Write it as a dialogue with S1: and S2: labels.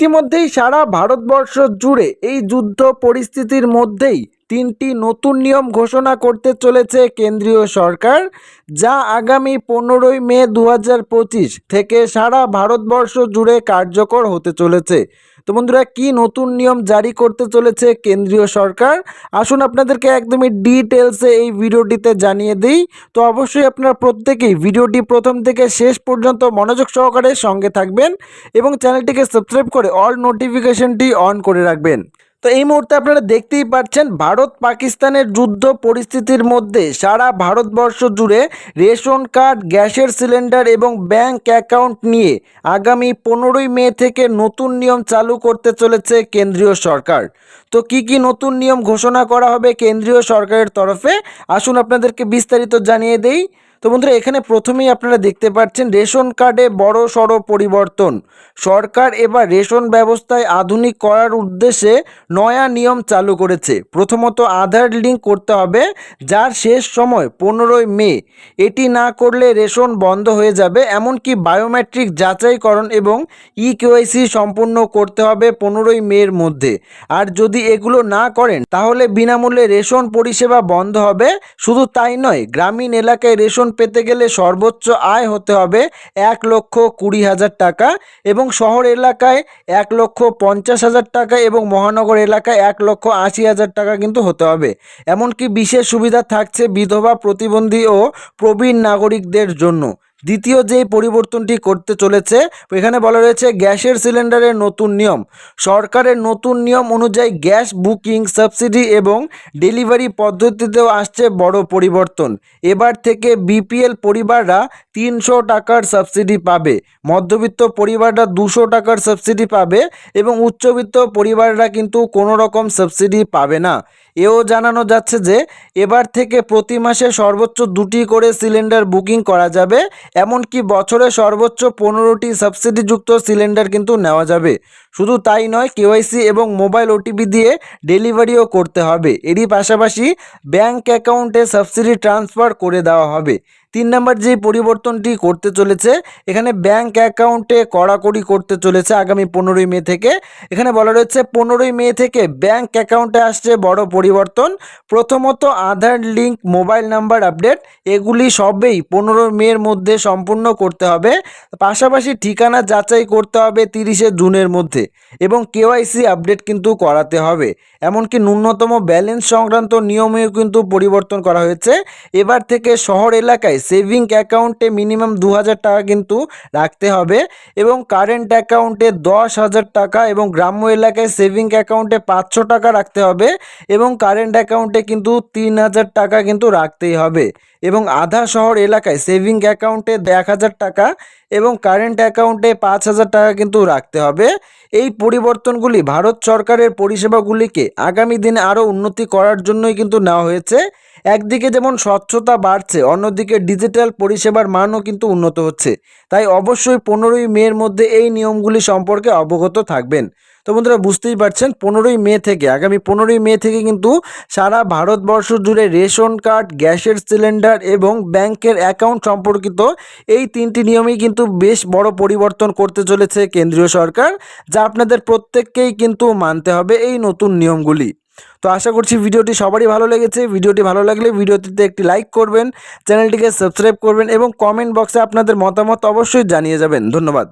S1: ইতিমধ্যেই সারা ভারতবর্ষ জুড়ে এই যুদ্ধ পরিস্থিতির মধ্যেই তিনটি নতুন নিয়ম ঘোষণা করতে চলেছে কেন্দ্রীয় সরকার, যা আগামী পনেরোই মে দু থেকে সারা ভারতবর্ষ জুড়ে কার্যকর হতে চলেছে। তো বন্ধুরা, কি নতুন নিয়ম জারি করতে চলেছে কেন্দ্রীয় সরকার? আসুন আপনাদেরকে একদমই ডিটেলসে এই ভিডিওটিতে জানিয়ে দিই। তো অবশ্যই আপনারা প্রত্যেকেই ভিডিওটি প্রথম থেকে শেষ পর্যন্ত মনোযোগ সহকারে সঙ্গে থাকবেন এবং চ্যানেলটিকে সাবস্ক্রাইব করে অল নোটিফিকেশনটি অন করে রাখবেন। তো এই মুহূর্তে আপনারা দেখতেই পাচ্ছেন ভারত পাকিস্তানের যুদ্ধ পরিস্থিতির মধ্যে সারা ভারতবর্ষ জুড়ে রেশন কার্ড, গ্যাসের সিলিন্ডার এবং ব্যাংক অ্যাকাউন্ট নিয়ে আগামী পনেরোই মে থেকে নতুন নিয়ম চালু করতে চলেছে কেন্দ্রীয় সরকার। তো কি কি নতুন নিয়ম ঘোষণা করা হবে কেন্দ্রীয় সরকারের তরফে? আসুন আপনাদেরকে বিস্তারিত জানিয়ে দেই। তো বন্ধুরা, এখানে প্রথমেই আপনারা দেখতে পাচ্ছেন রেশন কার্ডে বড় সড়ো পরিবর্তন। সরকার এবার রেশন ব্যবস্থায় আধুনিক করার উদ্দেশ্যে নয়া নিয়ম চালু করেছে। প্রথমত আধার লিঙ্ক করতে হবে, যার শেষ সময় পনেরোই মে। এটি না করলে রেশন বন্ধ হয়ে যাবে, এমনকি বায়োমেট্রিক যাচাইকরণ এবং ই কেওয়াইসি সম্পূর্ণ করতে হবে পনেরোই মের মধ্যে। আর যদি এগুলো না করেন, তাহলে বিনামূল্যে রেশন পরিষেবা বন্ধ হবে। শুধু তাই নয়, গ্রামীণ এলাকায় রেশন পেতে গেলে সর্বোচ্চ আয় হতে হবে এক লক্ষ কুড়ি হাজার টাকা এবং শহর এলাকায় এক লক্ষ পঞ্চাশ হাজার টাকা এবং মহানগর এলাকায় এক লক্ষ আশি হাজার টাকা কিন্তু হতে হবে। এমনকি বিশেষ সুবিধা থাকছে বিধবা প্রতিবন্ধী ও প্রবীণ নাগরিকদের জন্য। দ্বিতীয় যেই পরিবর্তনটি করতে চলেছে, এখানে বলা রয়েছে গ্যাসের সিলিন্ডারের নতুন নিয়ম। সরকারের নতুন নিয়ম অনুযায়ী গ্যাস বুকিং, সাবসিডি এবং ডেলিভারি পদ্ধতিতেও আসছে বড় পরিবর্তন। এবার থেকে বিপিএল পরিবাররা তিনশো টাকার সাবসিডি পাবে, মধ্যবিত্ত পরিবাররা দুশো টাকার সাবসিডি পাবে এবং উচ্চবিত্ত পরিবাররা কিন্তু কোনো রকম সাবসিডি পাবে না। এও জানানো যাচ্ছে যে, এবার থেকে প্রতি মাসে সর্বোচ্চ দুটি করে সিলিন্ডার বুকিং করা যাবে এমনকি বছরে সর্বোচ্চ পনেরোটি সাবসিডিযুক্ত সিলিন্ডার কিন্তু নেওয়া যাবে। শুধু তাই নয়, কেওয়াইসি এবং মোবাইল ওটিপি দিয়ে ডেলিভারিও করতে হবে। এরই পাশাপাশি ব্যাঙ্ক অ্যাকাউন্টে সাবসিডি ট্রান্সফার করে দেওয়া হবে। তিন নম্বর যে পরিবর্তনটি করতে চলেছে, এখানে ব্যাংক অ্যাকাউন্টে কড়াকড়ি করতে চলেছে আগামী পনেরোই মে থেকে। এখানে বলা রয়েছে, পনেরোই মে থেকে ব্যাংক অ্যাকাউন্টে আসছে বড় পরিবর্তন। প্রথমত Aadhaar link mobile number update এগুলি সবেই পনেরো মের মধ্যে সম্পূর্ণ করতে হবে। পাশাপাশি ঠিকানা যাচাই করতে হবে তিরিশে জুনের মধ্যে এবং কেওয়াইসি আপডেট কিন্তু করাতে হবে। এমনকি ন্যূনতম ব্যালেন্স সংক্রান্ত নিয়মেও কিন্তু পরিবর্তন করা হয়েছে। এবার থেকে শহর এলাকায় সেভিং অ্যাকাউন্টে মিনিমাম দু হাজার টাকা কিন্তু রাখতে হবে এবং কারেন্ট অ্যাকাউন্টে দশ হাজার টাকা এবং গ্রাম্য এলাকায় সেভিং অ্যাকাউন্টে পাঁচশো টাকা রাখতে হবে এবং কারেন্ট অ্যাকাউন্টে কিন্তু তিন হাজার টাকা কিন্তু রাখতেই হবে এবং আধা শহর এলাকায় সেভিং অ্যাকাউন্টে এক হাজার টাকা এবং কারেন্ট অ্যাকাউন্টে পাঁচ হাজার টাকা কিন্তু রাখতে হবে। এই পরিবর্তনগুলি ভারত সরকারের পরিষেবাগুলিকে আগামী দিনে আরও উন্নতি করার জন্যই কিন্তু নেওয়া হয়েছে। একদিকে যেমন স্বচ্ছতা বাড়ছে, অন্যদিকে ডিজিটাল পরিষেবার মানও কিন্তু উন্নত হচ্ছে। তাই অবশ্যই পনেরোই মের মধ্যে এই নিয়মগুলি সম্পর্কে অবগত থাকবেন। তো বন্ধুরা বুঝতেই পারছেন, পনেরোই মে থেকে, আগামী পনেরোই মে থেকে কিন্তু সারা ভারতবর্ষ জুড়ে রেশন কার্ড, গ্যাসের সিলিন্ডার এবং ব্যাংকের অ্যাকাউন্ট সম্পর্কিত এই তিনটি নিয়মেই কিন্তু বেশ বড় পরিবর্তন করতে চলেছে কেন্দ্রীয় সরকার, যা আপনাদের প্রত্যেককেই কিন্তু মানতে হবে এই নতুন নিয়মগুলি। তো আশা করছি ভিডিওটি সবারই ভালো লেগেছে, ভিডিওটি ভালো লাগলে ভিডিওটিতে একটি লাইক করবেন, চ্যানেলটিকে সাবস্ক্রাইব করবেন এবং কমেন্ট বক্সে আপনাদের মতামত অবশ্যই জানিয়ে যাবেন। ধন্যবাদ।